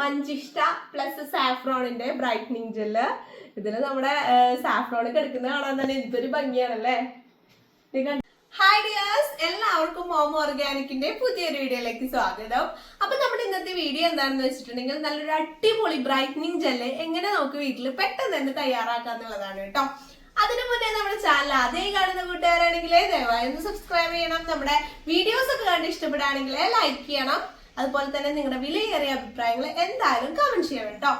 മഞ്ചിഷ്ട plus സാഫ്രോണിന്റെ brightening gel ഇതിൽ നമ്മുടെ സാഫ്രോൺ കിടക്കുന്ന കാണാൻ തന്നെ എന്തൊരു ഭംഗിയാണല്ലേ? ഹായ് ഡിയേഴ്സ് എല്ലാവർക്കും മോം ഓർഗാനിക്കിന്റെ പുതിയൊരു വീഡിയോയിലേക്ക് സ്വാഗതം. അപ്പൊ നമ്മുടെ ഇന്നത്തെ വീഡിയോ എന്താണെന്ന് വെച്ചിട്ടുണ്ടെങ്കിൽ നല്ലൊരു അടിപൊളി ബ്രൈറ്റനിങ് ജെല്ല് എങ്ങനെ നമുക്ക് വീട്ടിൽ പെട്ടെന്ന് തന്നെ തയ്യാറാക്കാന്നുള്ളതാണ് കേട്ടോ. അതിനു മുന്നേ നമ്മുടെ ചാനൽ അതേ കാണുന്ന കൂട്ടുകാരാണെങ്കിൽ ദയവായി ഒന്ന് സബ്സ്ക്രൈബ് ചെയ്യണം. നമ്മുടെ വീഡിയോസ് ഒക്കെ കണ്ട് ഇഷ്ടപ്പെടുകയാണെങ്കിൽ ലൈക്ക് ചെയ്യണം. അതുപോലെ തന്നെ നിങ്ങളുടെ വിലയേറിയ അഭിപ്രായങ്ങൾ എന്തായാലും കമന്റ് ചെയ്യണം കേട്ടോ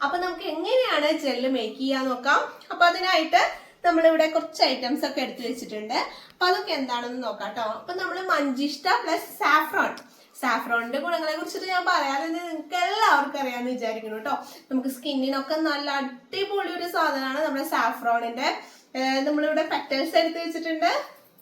അപ്പൊ നമുക്ക് എങ്ങനെയാണ് ജെല്ല് മേക്ക് ചെയ്യാൻ നോക്കാം. അപ്പൊ അതിനായിട്ട് നമ്മൾ ഇവിടെ കുറച്ച് ഐറ്റംസ് ഒക്കെ എടുത്തു വെച്ചിട്ടുണ്ട്. അപ്പൊ അതൊക്കെ എന്താണെന്ന് നോക്കാം കേട്ടോ അപ്പൊ നമ്മൾ മഞ്ചിഷ്ട പ്ലസ് സാഫ്രോൺ സാഫ്രോണിന്റെ ഗുണങ്ങളെ കുറിച്ചിട്ട് ഞാൻ പറയാതെ നിങ്ങൾക്ക് എല്ലാവർക്കും അറിയാമെന്ന് വിചാരിക്കുന്നു കേട്ടോ നമുക്ക് സ്കിന്നിനൊക്കെ നല്ല അടിപൊളി ഒരു സാധനമാണ് നമ്മുടെ സാഫ്രോണിന്റെ നമ്മളിവിടെ പെറ്റൽസ് എടുത്ത് വെച്ചിട്ടുണ്ട്.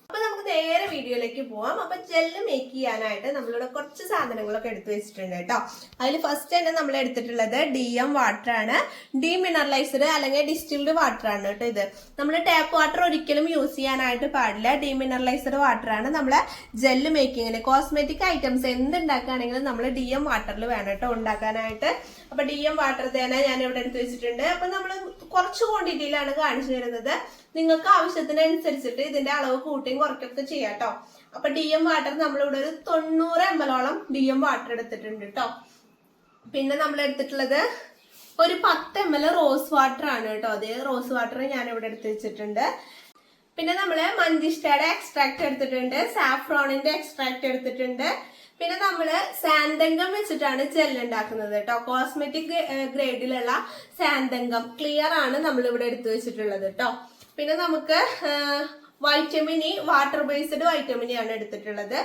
അപ്പൊ നമുക്ക് നേരെ വീഡിയോയിലേക്ക് പോവാം. അപ്പൊ ജെല്ല് മേക്ക് ചെയ്യാനായിട്ട് നമ്മളിവിടെ കുറച്ച് സാധനങ്ങളൊക്കെ എടുത്തു വെച്ചിട്ടുണ്ട് കേട്ടോ. അതിൽ ഫസ്റ്റ് തന്നെ നമ്മൾ എടുത്തിട്ടുള്ളത് ഡി എം വാട്ടർ ആണ്. ഡി മിനറലൈസ്ഡ് അല്ലെങ്കിൽ ഡിസ്റ്റിൽഡ് വാട്ടർ ആണ് കേട്ടോ ഇത്. നമ്മൾ ടാപ്പ് വാട്ടർ ഒരിക്കലും യൂസ് ചെയ്യാനായിട്ട് പാടില്ല. ഡി മിനറലൈസ്ഡ് വാട്ടർ ആണ് നമ്മളെ ജെല്ല് മേക്കിങ്ങിന് കോസ്മെറ്റിക് ഐറ്റംസ് എന്ത് ഉണ്ടാക്കുകയാണെങ്കിലും നമ്മൾ ഡി എം വാട്ടറിൽ വേണം കേട്ടോ ഉണ്ടാക്കാനായിട്ട്. അപ്പൊ ഡി എം വാട്ടർ തേന ഞാൻ ഇവിടെ എടുത്തു വെച്ചിട്ടുണ്ട്. അപ്പൊ നമ്മൾ കുറച്ച് ക്വാണ്ടിറ്റിയിലാണ് കാണിച്ചു തരുന്നത്. നിങ്ങൾക്ക് ആവശ്യത്തിനനുസരിച്ചിട്ട് ഇതിന്റെ അളവ് കൂട്ടിയും കുറയ്ക്കൊക്കെ ചെയ്യാം കേട്ടോ അപ്പൊ ഡി എം വാട്ടർ നമ്മളിവിടെ ഒരു തൊണ്ണൂറ് എം എല്ലോളം ഡി എം വാട്ടർ എടുത്തിട്ടുണ്ട് കേട്ടോ പിന്നെ നമ്മൾ എടുത്തിട്ടുള്ളത് ഒരു പത്ത് എം എൽ റോസ് വാട്ടർ ആണ് കേട്ടോ അതേ റോസ് വാട്ടർ ഞാൻ ഇവിടെ എടുത്ത് വെച്ചിട്ടുണ്ട്. പിന്നെ നമ്മൾ മഞ്ചിഷ്ടയുടെ എക്സ്ട്രാക്ട് എടുത്തിട്ടുണ്ട് സാഫ്രോണിന്റെ എക്സ്ട്രാക്ട് എടുത്തിട്ടുണ്ട്. പിന്നെ നമ്മൾ സാന്തങ്കം വെച്ചിട്ടാണ് ജെൽ ഉണ്ടാക്കുന്നത് കേട്ടോ കോസ്മെറ്റിക് ഗ്രേഡിലുള്ള സാന്തങ്കം ക്ലിയർ ആണ് നമ്മൾ ഇവിടെ എടുത്തു വെച്ചിട്ടുള്ളത് കേട്ടോ പിന്നെ നമുക്ക് vitamin E water based vitamin ആണ് എടുത്തിട്ടുള്ളത്.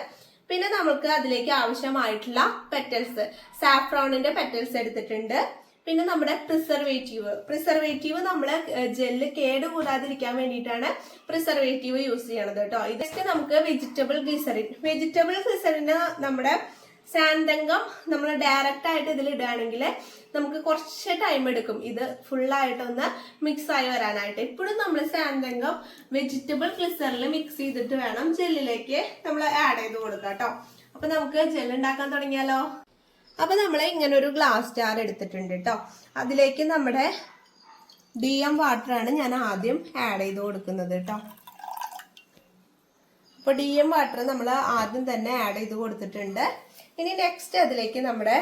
പിന്നെ നമുക്ക് അതിലേക്ക് ആവശ്യമായിട്ടുള്ള പെറ്റൽസ് സാഫ്രോണിന്റെ പെറ്റൽസ് എടുത്തിട്ടുണ്ട്. പിന്നെ നമ്മുടെ പ്രിസർവേറ്റീവ് പ്രിസർവേറ്റീവ് നമ്മൾ ജെല്ല് കേട് കൂടാതിരിക്കാൻ വേണ്ടിയിട്ടാണ് പ്രിസർവേറ്റീവ് യൂസ് ചെയ്യണത് കേട്ടോ. ഇതൊക്കെ നമുക്ക് വെജിറ്റബിൾ ഗ്ലിസറിൻ വെജിറ്റബിൾ ഗ്ലിസറിന് നമ്മുടെ സാന്തങ്കം നമ്മൾ ഡയറക്റ്റ് ആയിട്ട് ഇതിൽ ഇടുകയാണെങ്കിൽ നമുക്ക് കുറച്ച് ടൈം എടുക്കും. ഇത് ഫുള്ളായിട്ടൊന്ന് മിക്സ് ആയി വരാനായിട്ട്. ഇപ്പോഴും നമ്മൾ സാന്തങ്കം വെജിറ്റബിൾ ഗ്ലിസറിൽ മിക്സ് ചെയ്തിട്ട് വേണം ജെല്ലിലേക്ക് നമ്മൾ ആഡ് ചെയ്ത് കൊടുക്കാം കേട്ടോ. അപ്പൊ നമുക്ക് ജെൽ ഉണ്ടാക്കാൻ തുടങ്ങിയാലോ? അപ്പൊ നമ്മൾ ഇങ്ങനെ ഒരു ഗ്ലാസ് ജാർ എടുത്തിട്ടുണ്ട് കേട്ടോ. അതിലേക്ക് നമ്മുടെ ഡി എം വാട്ടർ ആണ് ഞാൻ ആദ്യം ആഡ് ചെയ്ത് കൊടുക്കുന്നത് കേട്ടോ. അപ്പൊ ഡി എം വാട്ടർ നമ്മൾ ആദ്യം തന്നെ ആഡ് ചെയ്ത് കൊടുത്തിട്ടുണ്ട്. ഇനി നെക്സ്റ്റ് അതിലേക്ക് നമ്മുടെ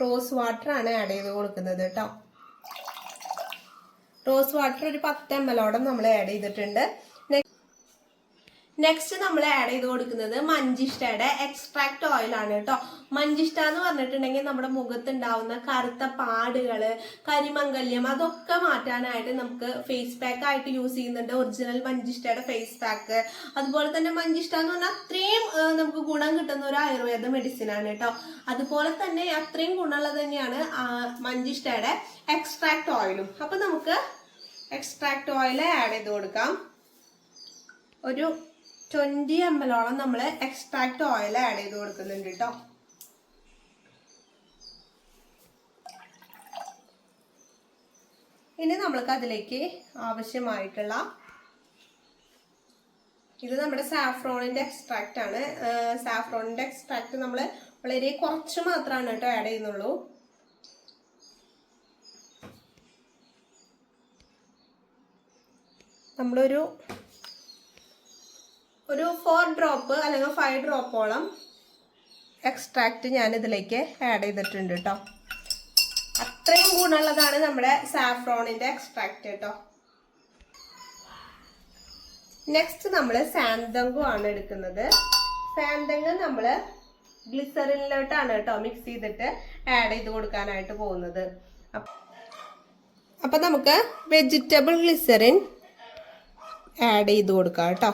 റോസ് വാട്ടർ ആണ് ആഡ് ചെയ്ത് കൊടുക്കുന്നത് കേട്ടോ റോസ് വാട്ടർ ഒരു പത്ത് എം ഓടം നമ്മൾ ആഡ് ചെയ്തിട്ടുണ്ട്. നെക്സ്റ്റ് നമ്മൾ ആഡ് ചെയ്ത് കൊടുക്കുന്നത് മഞ്ചിഷ്ടയുടെ എക്സ്ട്രാക്ട് ഓയിലാണ് കേട്ടോ. മഞ്ചിഷ്ട എന്ന് പറഞ്ഞിട്ടുണ്ടെങ്കിൽ നമ്മുടെ മുഖത്തുണ്ടാവുന്ന കറുത്ത പാടുകൾ കരിമംഗല്യം അതൊക്കെ മാറ്റാനായിട്ട് നമുക്ക് ഫേസ് പാക്ക് ആയിട്ട് യൂസ് ചെയ്യുന്നുണ്ട്. ഒറിജിനൽ മഞ്ചിഷ്ടയുടെ ഫേസ് പാക്ക് അതുപോലെ തന്നെ മഞ്ചിഷ്ട എന്ന് പറഞ്ഞാൽ അത്രയും നമുക്ക് ഗുണം കിട്ടുന്ന ഒരു ആയുർവേദ മെഡിസിൻ ആണ് കേട്ടോ. അതുപോലെ തന്നെ അത്രയും ഗുണമുള്ളത് തന്നെയാണ് മഞ്ചിഷ്ടയുടെ എക്സ്ട്രാക്ട് ഓയിലും അപ്പൊ നമുക്ക് എക്സ്ട്രാക്ട് ഓയിൽ ആഡ് ചെയ്ത് കൊടുക്കാം. ഒരു ട്വന്റി എം എല്ലോളം നമ്മൾ എക്സ്ട്രാക്ട് ഓയിൽ ആഡ് ചെയ്ത് കൊടുക്കുന്നുണ്ട് കേട്ടോ ഇനി നമ്മൾക്ക് അതിലേക്ക് ആവശ്യമായിട്ടുള്ള ഇത് നമ്മുടെ സാഫ്രോണിന്റെ എക്സ്ട്രാക്റ്റ് ആണ്. സാഫ്രോണിന്റെ എക്സ്ട്രാക്റ്റ് നമ്മൾ വളരെ കുറച്ച് മാത്രമാണ് കേട്ടോ ആഡ് ചെയ്യുന്നുള്ളൂ. നമ്മളൊരു ഒരു ഫോർ ഡ്രോപ്പ് അല്ലെങ്കിൽ ഫൈവ് ഡ്രോപ്പോളം എക്സ്ട്രാക്റ്റ് ഞാൻ ഇതിലേക്ക് ആഡ് ചെയ്തിട്ടുണ്ട് കേട്ടോ അത്രയും ഗുണമുള്ളതാണ് നമ്മുടെ സാഫ്രോണിന്റെ എക്സ്ട്രാക്റ്റ് കേട്ടോ നെക്സ്റ്റ് നമ്മൾ സാന്തങ്കം ആണ് എടുക്കുന്നത്. സാന്തങ്കം നമ്മൾ ഗ്ലിസറിനിലോട്ടാണ് കേട്ടോ മിക്സ് ചെയ്തിട്ട് ആഡ് ചെയ്ത് കൊടുക്കാനായിട്ട് പോകുന്നത്. അപ്പം നമുക്ക് വെജിറ്റബിൾ ഗ്ലിസറിൻ ആഡ് ചെയ്ത് കൊടുക്കാം കേട്ടോ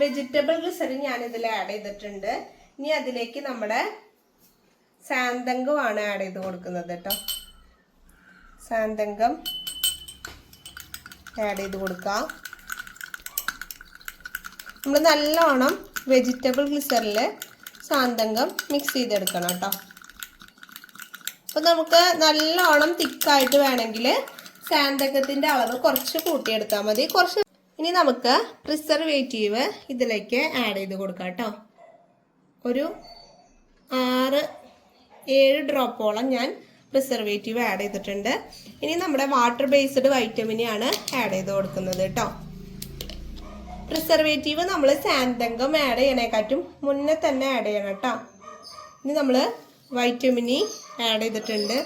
വെജിറ്റബിൾ ഗ്ലിസറിൻ ഇതിൽ ആഡ് ചെയ്തിട്ടുണ്ട്. ഇനി അതിലേക്ക് നമ്മുടെ സാന്തങ്കമാണ് ആഡ് ചെയ്ത് കൊടുക്കുന്നത് കേട്ടോ. സാന്തങ്കം ആഡ് ചെയ്ത് കൊടുക്കാം. നമ്മൾ നല്ലോണം വെജിറ്റബിൾ ഗ്ലിസറിൽ സാന്തങ്കം മിക്സ് ചെയ്തെടുക്കണം കേട്ടോ. അപ്പോൾ നമുക്ക് നല്ലോണം തിക്കായിട്ട് വേണമെങ്കിൽ സാന്തകത്തിന്റെ അളവ് കുറച്ച് കൂട്ടിയെടുത്താൽ മതി. കുറച്ച് ഇനി നമുക്ക് പ്രിസർവേറ്റീവ് ഇതിലേക്ക് ആഡ് ചെയ്ത് കൊടുക്കാം കേട്ടോ ഒരു ആറ് ഏഴ് ഡ്രോപ്പോളം ഞാൻ പ്രിസർവേറ്റീവ് ആഡ് ചെയ്തിട്ടുണ്ട്. ഇനി നമ്മുടെ വാട്ടർ ബേസ്ഡ് വൈറ്റമിനെയാണ് ആഡ് ചെയ്ത് കൊടുക്കുന്നത് കേട്ടോ പ്രിസർവേറ്റീവ് നമ്മൾ സാന്തങ്കം ആഡ് ചെയ്യണേക്കാട്ടും മുന്നേ തന്നെ ആഡ് ചെയ്യണം കേട്ടോ ഇനി നമ്മൾ വൈറ്റമിനി ആഡ് ചെയ്തിട്ടുണ്ട്.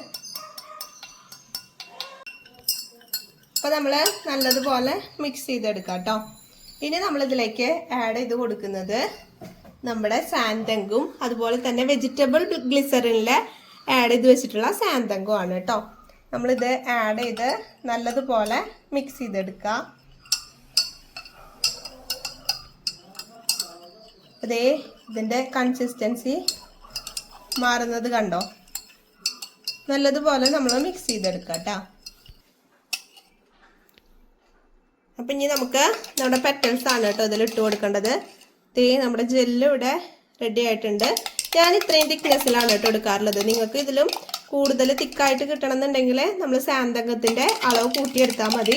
അപ്പോൾ നമ്മൾ നല്ലതുപോലെ മിക്സ് ചെയ്തെടുക്കാം കേട്ടോ ഇനി നമ്മളിതിലേക്ക് ആഡ് ചെയ്ത് കൊടുക്കുന്നത് നമ്മുടെ സാന്തങ്കും അതുപോലെ തന്നെ വെജിറ്റബിൾ ഗ്ലിസറിനിൽ ആഡ് ചെയ്ത് വെച്ചിട്ടുള്ള സാന്തങ്കും ആണ് കേട്ടോ നമ്മളിത് ആഡ് ചെയ്ത് നല്ലതുപോലെ മിക്സ് ചെയ്തെടുക്കുക അതേ ഇതിന്റെ കൺസിസ്റ്റൻസി മാറുന്നത് കണ്ടോ? നല്ലതുപോലെ നമ്മൾ മിക്സ് ചെയ്തെടുക്കാം കേട്ടോ അപ്പം ഇനി നമുക്ക് നമ്മുടെ പെറ്റൽസ് ആണ് കേട്ടോ ഇതിൽ ഇട്ട് കൊടുക്കേണ്ടത്. തേ നമ്മുടെ ജെല്ല് ഇവിടെ റെഡി ആയിട്ടുണ്ട്. ഞാൻ ഇത്രയും തിക്നെസ്സിലാണ് കേട്ടോ എടുക്കാറുള്ളത്. നിങ്ങൾക്ക് ഇതിലും കൂടുതൽ തിക്കായിട്ട് കിട്ടണമെന്നുണ്ടെങ്കിൽ നമ്മൾ സാന്തകത്തിന്റെ അളവ് കൂട്ടിയെടുത്താൽ മതി.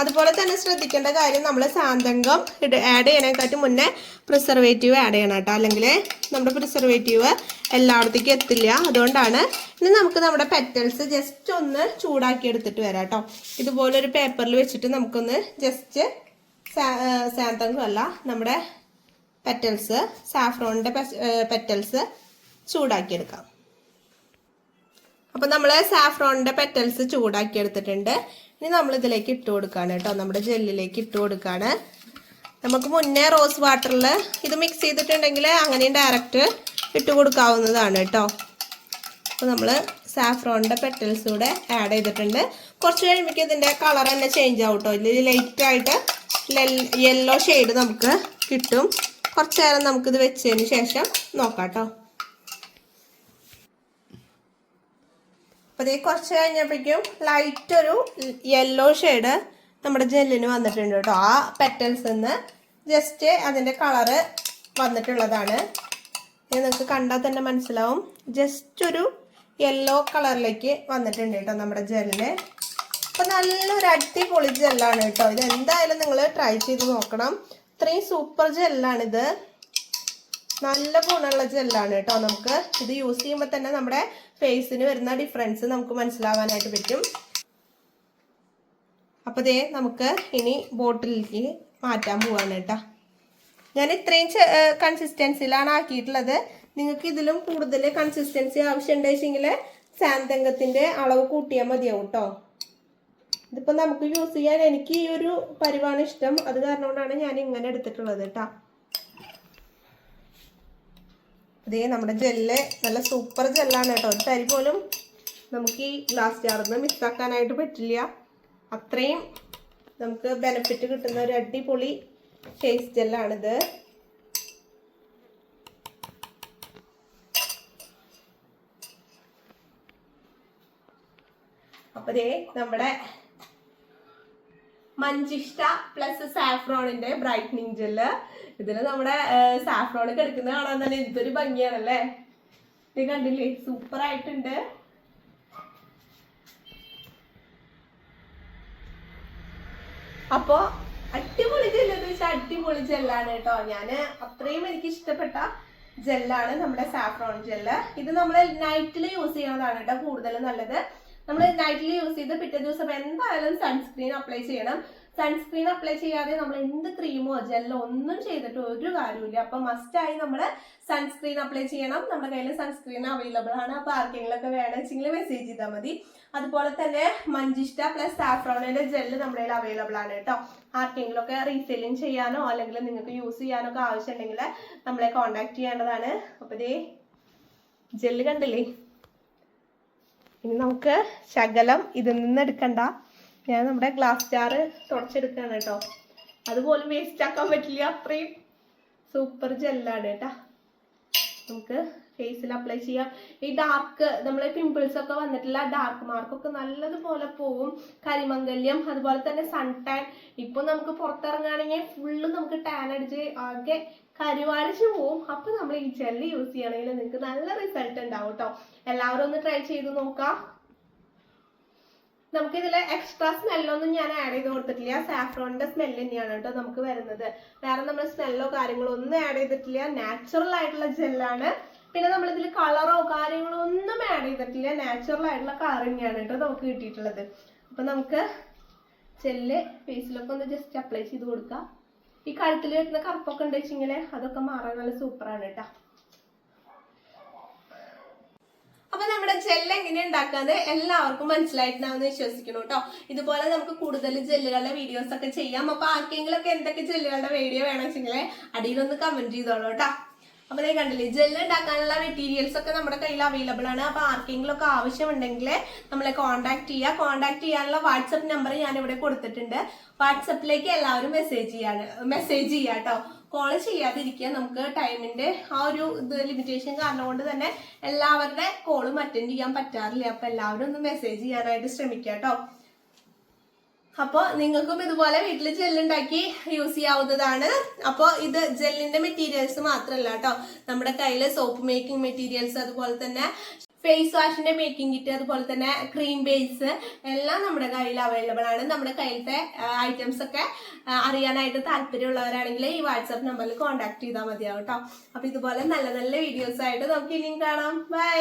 അതുപോലെ തന്നെ ശ്രദ്ധിക്കേണ്ട കാര്യം നമ്മൾ സാന്തങ്കം ആഡ് ചെയ്യണേക്കാട്ടും മുന്നേ പ്രിസർവേറ്റീവ് ആഡ് ചെയ്യണം കേട്ടോ. അല്ലെങ്കിൽ നമ്മുടെ പ്രിസർവേറ്റീവ് എല്ലായിടത്തേക്കും എത്തില്ല. അതുകൊണ്ടാണ് ഇനി നമുക്ക് നമ്മുടെ പെറ്റൽസ് ജസ്റ്റ് ഒന്ന് ചൂടാക്കി എടുത്തിട്ട് വരാം കേട്ടോ. ഇതുപോലൊരു പേപ്പറിൽ വെച്ചിട്ട് നമുക്കൊന്ന് ജസ്റ്റ് സാന്തങ്കം അല്ല നമ്മുടെ പെറ്റൽസ് സാഫ്രോണിന്റെ പെറ്റൽസ് ചൂടാക്കിയെടുക്കാം. അപ്പം നമ്മൾ സാഫ്രോണിന്റെ പെറ്റൽസ് ചൂടാക്കി എടുത്തിട്ടുണ്ട്. ഇനി നമ്മൾ ഇതിലേക്ക് ഇട്ട് കൊടുക്കുകയാണ് കേട്ടോ. നമ്മുടെ ജെല്ലിലേക്ക് ഇട്ട് കൊടുക്കുകയാണ് നമുക്ക് മുന്നേ റോസ് വാട്ടറിൽ ഇത് മിക്സ് ചെയ്തിട്ടുണ്ടെങ്കിൽ അങ്ങനെയും ഡയറക്റ്റ് ഇട്ട് കൊടുക്കാവുന്നതാണ് കേട്ടോ. അപ്പോൾ നമ്മൾ സാഫ്രോണിന്റെ പെറ്റൽസ് കൂടെ ആഡ് ചെയ്തിട്ടുണ്ട്. കുറച്ച് കഴിയുമ്പോൾ ഇതിന്റെ കളർ തന്നെ ചേഞ്ച് ആവും കേട്ടോ. ഇതിൽ ലൈറ്റായിട്ട് യെല്ലോ ഷെയ്ഡ് നമുക്ക് കിട്ടും. കുറച്ച് നേരം നമുക്കിത് വെച്ചതിന് ശേഷം നോക്കാം കേട്ടോ. അപ്പോൾ ഇത് കുറച്ച് കഴിഞ്ഞപ്പോഴേക്കും ലൈറ്റ് ഒരു യെല്ലോ ഷെയ്ഡ് നമ്മുടെ ജെല്ലിന് വന്നിട്ടുണ്ട് കേട്ടോ. ആ പെറ്റൽസ് നിന്ന് ജസ്റ്റ് അതിന്റെ കളറ് വന്നിട്ടുള്ളതാണ്. ഇത് നിങ്ങൾക്ക് കണ്ടാൽ തന്നെ മനസ്സിലാവും. ജസ്റ്റ് ഒരു യെല്ലോ കളറിലേക്ക് വന്നിട്ടുണ്ട് കേട്ടോ നമ്മുടെ ജെല്ലിന്. അപ്പോൾ നല്ലൊരു അടിപൊളി ജെല്ലാണ് കേട്ടോ. ഇത് എന്തായാലും നിങ്ങൾ ട്രൈ ചെയ്ത് നോക്കണം. ഇത്രയും സൂപ്പർ ജെല്ലാണിത്. നല്ല ഗുണമുള്ള ജെല്ലാണ് കേട്ടോ നമുക്ക്. ഇത് യൂസ് ചെയ്യുമ്പോൾ തന്നെ നമ്മുടെ ഫേസിന് വരുന്ന ഡിഫറൻസ് നമുക്ക് മനസ്സിലാവാനായിട്ട് പറ്റും. അപ്പോൾ ദേ നമുക്ക് ഇനി ബോട്ടിലേക്ക് മാറ്റാൻ പോവാണ് കേട്ടോ. ഞാൻ ഇത്രയും കൺസിസ്റ്റൻസിയിലാണ് ആക്കിയിട്ടുള്ളത്. നിങ്ങൾക്ക് ഇതിലും കൂടുതൽ കൺസിസ്റ്റൻസി ആവശ്യമുണ്ടെങ്കിൽ സാന്തങ്കത്തിന്റെ അളവ് കൂട്ടിയാൽ മതിയാവും കേട്ടോ. ഇതിപ്പോൾ നമുക്ക് യൂസ് ചെയ്യാൻ എനിക്ക് ഈ ഒരു പരിവാണ് ഇഷ്ടം. അത് കാരണം കൊണ്ടാണ് ഞാൻ ഇങ്ങനെ എടുത്തിട്ടുള്ളത് കേട്ടോ. ഇതേ നമ്മുടെ ജെല്ല് നല്ല സൂപ്പർ ജെല്ലാണ് കേട്ടോ. ഒരു തരി പോലും നമുക്ക് ഈ ഗ്ലാസ് ജാറിൽ നിന്ന് മിസ്സാക്കാനായിട്ട് പറ്റില്ല. അത്രയും നമുക്ക് ബെനിഫിറ്റ് കിട്ടുന്ന ഒരു അടിപൊളി ഫേസ് ജെല്ലാണിത്. അപ്പൊ ദേ നമ്മുടെ മഞ്ചിഷ്ട പ്ലസ് സാഫ്രോണിന്റെ ബ്രൈറ്റനിങ് ജെല്ല് ഇതിൽ നമ്മുടെ സാഫ്രോൺ കിടക്കുന്നത് കാണാൻ തന്നെ എന്തൊരു ഭംഗിയാണല്ലേ? ഇത് കണ്ടില്ലേ? സൂപ്പർ ആയിട്ടുണ്ട്. അപ്പോ അടിപൊളി ജെല്ല് എന്ന് വെച്ചാൽ അടിപൊളി ജെല്ലാണ് കേട്ടോ. ഞാൻ അത്രയും എനിക്ക് ഇഷ്ടപ്പെട്ട ജെല്ലാണ് നമ്മുടെ സാഫ്രോൺ ജെല്ല് ഇത് നമ്മൾ നൈറ്റിൽ യൂസ് ചെയ്യുന്നതാണ് കേട്ടോ കൂടുതലും നല്ലത്. നമ്മൾ നൈറ്റിൽ യൂസ് ചെയ്ത് പിറ്റേ ദിവസം എന്തായാലും സൺസ്ക്രീൻ അപ്ലൈ ചെയ്യണം. സൺസ്ക്രീൻ അപ്ലൈ ചെയ്യാതെ നമ്മൾ എന്ത് ക്രീമോ ജെല്ലോ ഒന്നും ചെയ്തിട്ട് ഒരു കാര്യമില്ല അപ്പൊ മസ്റ്റായി നമ്മൾ സൺസ്ക്രീൻ അപ്ലൈ ചെയ്യണം. നമ്മുടെ കയ്യിൽ സൺസ്ക്രീൻ അവൈലബിൾ ആണ്. അപ്പൊ ആർക്കെങ്കിലൊക്കെ വേണമെങ്കിൽ മെസ്സേജ് ചെയ്താൽ മതി. അതുപോലെ തന്നെ മഞ്ചിഷ്ട പ്ലസ് സാഫ്രോണിന്റെ ജെല്ല് നമ്മുടെ കയ്യിൽ അവൈലബിൾ ആണ് കേട്ടോ ആർക്കെങ്കിലൊക്കെ റീഫില്ലിങ് ചെയ്യാനോ അല്ലെങ്കിൽ നിങ്ങൾക്ക് യൂസ് ചെയ്യാനോ ഒക്കെ ആവശ്യമുണ്ടെങ്കിൽ നമ്മളെ കോൺടാക്ട് ചെയ്യേണ്ടതാണ്. അപ്പൊ ഇതേ ജെല്ല് കണ്ടില്ലേ? ഇനി നമുക്ക് ശകലം ഇതിൽ നിന്ന് എടുക്കണ്ട. ഞാൻ നമ്മുടെ ഗ്ലാസ് ജാറ് തുടച്ചെടുക്കുകയാണ് കേട്ടോ. അതുപോലും വേസ്റ്റ് ആക്കാൻ പറ്റില്ല അത്രയും സൂപ്പർ ജെല്ലാണ് കേട്ടാ. നമുക്ക് ഫേസിൽ അപ്ലൈ ചെയ്യാം. ഈ ഡാർക്ക് നമ്മളെ പിമ്പിൾസ് ഒക്കെ വന്നിട്ടില്ല ഡാർക്ക് മാർക്കൊക്കെ നല്ലതുപോലെ പോവും. കരിമംഗല്യം അതുപോലെ തന്നെ സൺ ടാൻ ഇപ്പൊ നമുക്ക് പുറത്തിറങ്ങുകയാണെങ്കിൽ ഫുള്ള് നമുക്ക് ടാൻ അടിച്ച് ആകെ കരുവാടിച്ച് പോവും. അപ്പൊ നമ്മൾ ഈ ജെല്ല് യൂസ് ചെയ്യണമെങ്കിൽ നിങ്ങൾക്ക് നല്ല റിസൾട്ട് ഉണ്ടാവും കേട്ടോ എല്ലാവരും ഒന്ന് ട്രൈ ചെയ്ത് നോക്കാം. നമുക്ക് ഇതിൽ എക്സ്ട്രാ സ്മെല്ലൊന്നും ഞാൻ ആഡ് ചെയ്ത് കൊടുത്തിട്ടില്ല. സാഫ്രോണിന്റെ സ്മെല്ല് തന്നെയാണ് കേട്ടോ നമുക്ക് വരുന്നത്. വേറെ നമ്മൾ സ്മെല്ലോ കാര്യങ്ങളോ ഒന്നും ആഡ് ചെയ്തിട്ടില്ല. നാച്ചുറൽ ആയിട്ടുള്ള ജെല്ലാണ് പിന്നെ നമ്മൾ ഇതിൽ കളറോ കാര്യങ്ങളോ ഒന്നും ആഡ് ചെയ്തിട്ടില്ല. നാച്ചുറൽ ആയിട്ടുള്ള കളർ തന്നെയാണ് കേട്ടോ നമുക്ക് കിട്ടിയിട്ടുള്ളത്. അപ്പൊ നമുക്ക് ജെല്ല് ഫേസിലൊക്കെ ഒന്ന് ജസ്റ്റ് അപ്ലൈ ചെയ്ത് കൊടുക്കാം. ഈ കഴുത്തിൽ വരുന്ന കറുപ്പൊക്കെ ഉണ്ട് വെച്ചിങ്ങനെ? അതൊക്കെ മാറാൻ നല്ല സൂപ്പറാണ് കേട്ടോ. അപ്പൊ നമ്മുടെ ജെല്ല് എങ്ങനെ ഉണ്ടാക്കാന്ന് എല്ലാവർക്കും മനസ്സിലായിട്ടുണ്ടാവുന്ന വിശ്വസിക്കണം കേട്ടോ. ഇതുപോലെ നമുക്ക് കൂടുതൽ ജെല്ലുകളുടെ വീഡിയോസ് ഒക്കെ ചെയ്യാം. അപ്പൊ ആർക്കെങ്കിലും ഒക്കെ എന്തൊക്കെ ജെല്ലുകളുടെ വീഡിയോ വേണം വെച്ചെങ്കിൽ അടിയിലൊന്ന് കമന്റ് ചെയ്തോളൂ കേട്ടോ. അപ്പൊ ദേ കണ്ടില്ലേ ജെല്ല് ഉണ്ടാക്കാനുള്ള മെറ്റീരിയൽസ് ഒക്കെ നമ്മുടെ കയ്യിൽ അവൈലബിൾ ആണ്. അപ്പൊ ആർക്കെങ്കിലും ഒക്കെ ആവശ്യമുണ്ടെങ്കിൽ നമ്മളെ കോൺടാക്ട് ചെയ്യുക കോൺടാക്ട് ചെയ്യാനുള്ള വാട്സപ്പ് നമ്പർ ഞാൻ ഇവിടെ കൊടുത്തിട്ടുണ്ട്. വാട്സപ്പിലേക്ക് എല്ലാവരും മെസ്സേജ് ചെയ്യാണ്. മെസ്സേജ് ചെയ്യാം കേട്ടോ കോൾ ചെയ്യാതിരിക്കുക നമുക്ക് ടൈമിന്റെ ആ ഒരു ഇത് ലിമിറ്റേഷൻ കാരണം കൊണ്ട് തന്നെ എല്ലാവരുടെ കോളും അറ്റൻഡ് ചെയ്യാൻ പറ്റാറില്ല. അപ്പൊ എല്ലാവരും ഒന്ന് മെസ്സേജ് ചെയ്യാനായിട്ട് ശ്രമിക്കുക കേട്ടോ അപ്പോൾ നിങ്ങൾക്കും ഇതുപോലെ വീട്ടിൽ ജെല്ലുണ്ടാക്കി യൂസ് ചെയ്യാവുന്നതാണ്. അപ്പോൾ ഇത് ജെല്ലിന്റെ മെറ്റീരിയൽസ് മാത്രമല്ല കേട്ടോ നമ്മുടെ കയ്യിൽ സോപ്പ് മേക്കിംഗ് മെറ്റീരിയൽസ് അതുപോലെ തന്നെ ഫേസ് വാഷിന്റെ മേക്കിംഗ് കിറ്റ് അതുപോലെ തന്നെ ക്രീം ബേസ് എല്ലാം നമ്മുടെ കയ്യിൽ അവൈലബിൾ ആണ്. നമ്മുടെ കയ്യിലത്തെ ഐറ്റംസ് ഒക്കെ അറിയാനായിട്ട് താല്പര്യമുള്ളവരാണെങ്കിൽ ഈ വാട്സാപ്പ് നമ്പറിൽ കോൺടാക്ട് ചെയ്താൽ മതിയാവും കേട്ടോ അപ്പൊ ഇതുപോലെ നല്ല നല്ല വീഡിയോസ് ആയിട്ട് നമുക്ക് ഇനിയും കാണാം. ബൈ